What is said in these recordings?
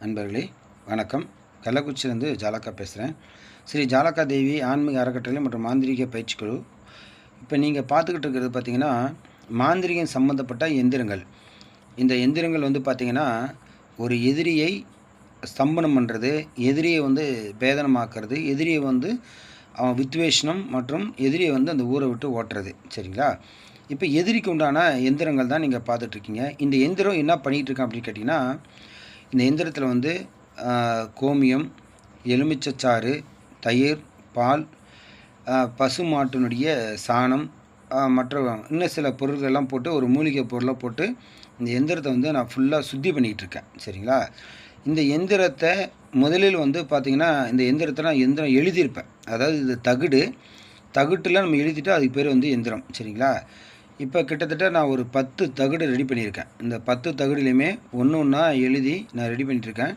நண்பர்களே வணக்கம். கள்ளக்குறிச்சியிலேருந்து ஜாலக்கா பேசுகிறேன் ஸ்ரீ ஜாலக்கா தேவி ஆன்மீக அறக்கட்டளை மற்றும் மாந்திரீக பயிற்சிக்குழு. இப்போ நீங்கள் பார்த்துக்கிட்டு இருக்கிறது பார்த்தீங்கன்னா மாந்திரிகம் சம்மந்தப்பட்ட எந்திரங்கள். இந்த எந்திரங்கள் வந்து பார்த்திங்கன்னா ஒரு எதிரியை ஸ்தம்பனம் பண்ணுறது எதிரியை வந்து பேதனமாக்குறது எதிரியை வந்து அவன் வித்வேஷனம் மற்றும் எதிரியை வந்து அந்த ஊரை விட்டு ஓட்டுறது. சரிங்களா? இப்போ எதிரிக்கு உண்டான எந்திரங்கள் தான் நீங்கள் பார்த்துட்ருக்கீங்க இந்த எந்திரம் என்ன பண்ணிகிட்ருக்கான் அப்படின்னு கேட்டிங்கன்னா இந்த எந்திரத்தில் வந்து கோமியம் எலுமிச்சச்சாறு தயிர் பால் பசு மாட்டினுடைய சாணம் மற்ற இன்னும் சில பொருட்கள் எல்லாம் போட்டு ஒரு மூலிகை பொருளை போட்டு இந்த எந்திரத்தை வந்து நான் ஃபுல்லாக சுத்தி பண்ணிக்கிட்டு இருக்கேன். சரிங்களா? இந்த எந்திரத்தை முதலில் வந்து பார்த்திங்கன்னா இந்த எந்திரத்தை நான் எந்திரம் எழுதியிருப்பேன். அதாவது இது தகுடு. தகுட்டில் நம்ம எழுதிட்டு அதுக்கு பேர் வந்து எந்திரம் சரிங்களா? இப்போ கிட்டத்தட்ட நான் ஒரு பத்து தகுடு ரெடி பண்ணியிருக்கேன். இந்த பத்து தகடுலையுமே ஒன்று ஒன்றா எழுதி நான் ரெடி பண்ணிட்டுருக்கேன்.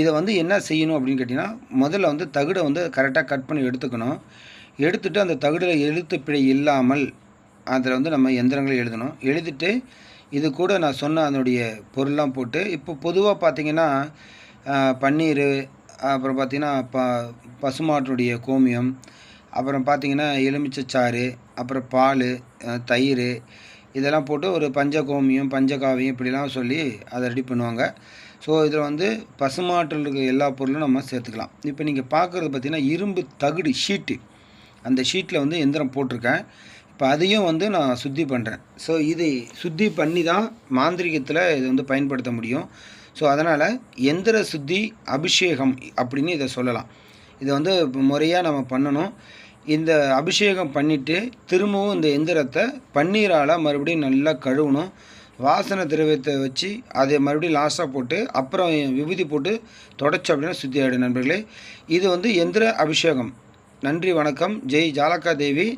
இதை வந்து என்ன செய்யணும் அப்படின்னு கேட்டிங்கன்னா முதல்ல வந்து தகுடை வந்து கரெக்டாக கட் பண்ணி எடுத்துக்கணும். எடுத்துகிட்டு அந்த தகுடில் எழுத்து பிழை இல்லாமல் அதில் வந்து நம்ம எந்திரங்களை எழுதணும். எழுதிட்டு இது கூட நான் சொன்ன அதனுடைய பொருள்லாம் போட்டு இப்போ பொதுவாக பார்த்தீங்கன்னா பன்னீர் அப்புறம் பார்த்திங்கன்னா ப பசுமாட்டுடைய கோமியம் அப்புறம் பார்த்தீங்கன்னா எலுமிச்சைச்சாறு அப்புறம் பால் தயிர் இதெல்லாம் போட்டு ஒரு பஞ்சகோமியம் பஞ்சகாவியம் இப்படிலாம் சொல்லி அதை ரெடி பண்ணுவாங்க. ஸோ இதில் வந்து பசுமாட்டில் இருக்கிற எல்லா பொருளும் நம்ம சேர்த்துக்கலாம். இப்போ நீங்கள் பார்க்குறது பார்த்தீங்கன்னா இரும்பு தகுடு ஷீட்டு அந்த ஷீட்டில் வந்து எந்திரம் போட்டிருக்கேன். இப்போ அதையும் வந்து நான் சுத்தி பண்ணுறேன் ஸோ இது சுத்தி பண்ணி தான் மாந்திரிகத்தில் இது வந்து பயன்படுத்த முடியும். ஸோ அதனால் எந்திர சுத்தி அபிஷேகம் அப்படின்னு இதை சொல்லலாம். இதை வந்து முறையாக நம்ம பண்ணணும். இந்த அபிஷேகம் பண்ணிவிட்டு திரும்பவும் இந்த எந்திரத்தை பன்னீரால் மறுபடியும் நல்லா கழுவணும். வாசனை திரவியத்தை வச்சு அதை மறுபடியும் லாஸ்ட்டாக போட்டு அப்புறம் விபூதி போட்டு தொடச்சு அப்படின்னா சுத்தி ஆகிடும் நண்பர்களே. இது வந்து எந்திர அபிஷேகம். நன்றி வணக்கம். ஜெய் ஜாலக்கா தேவி.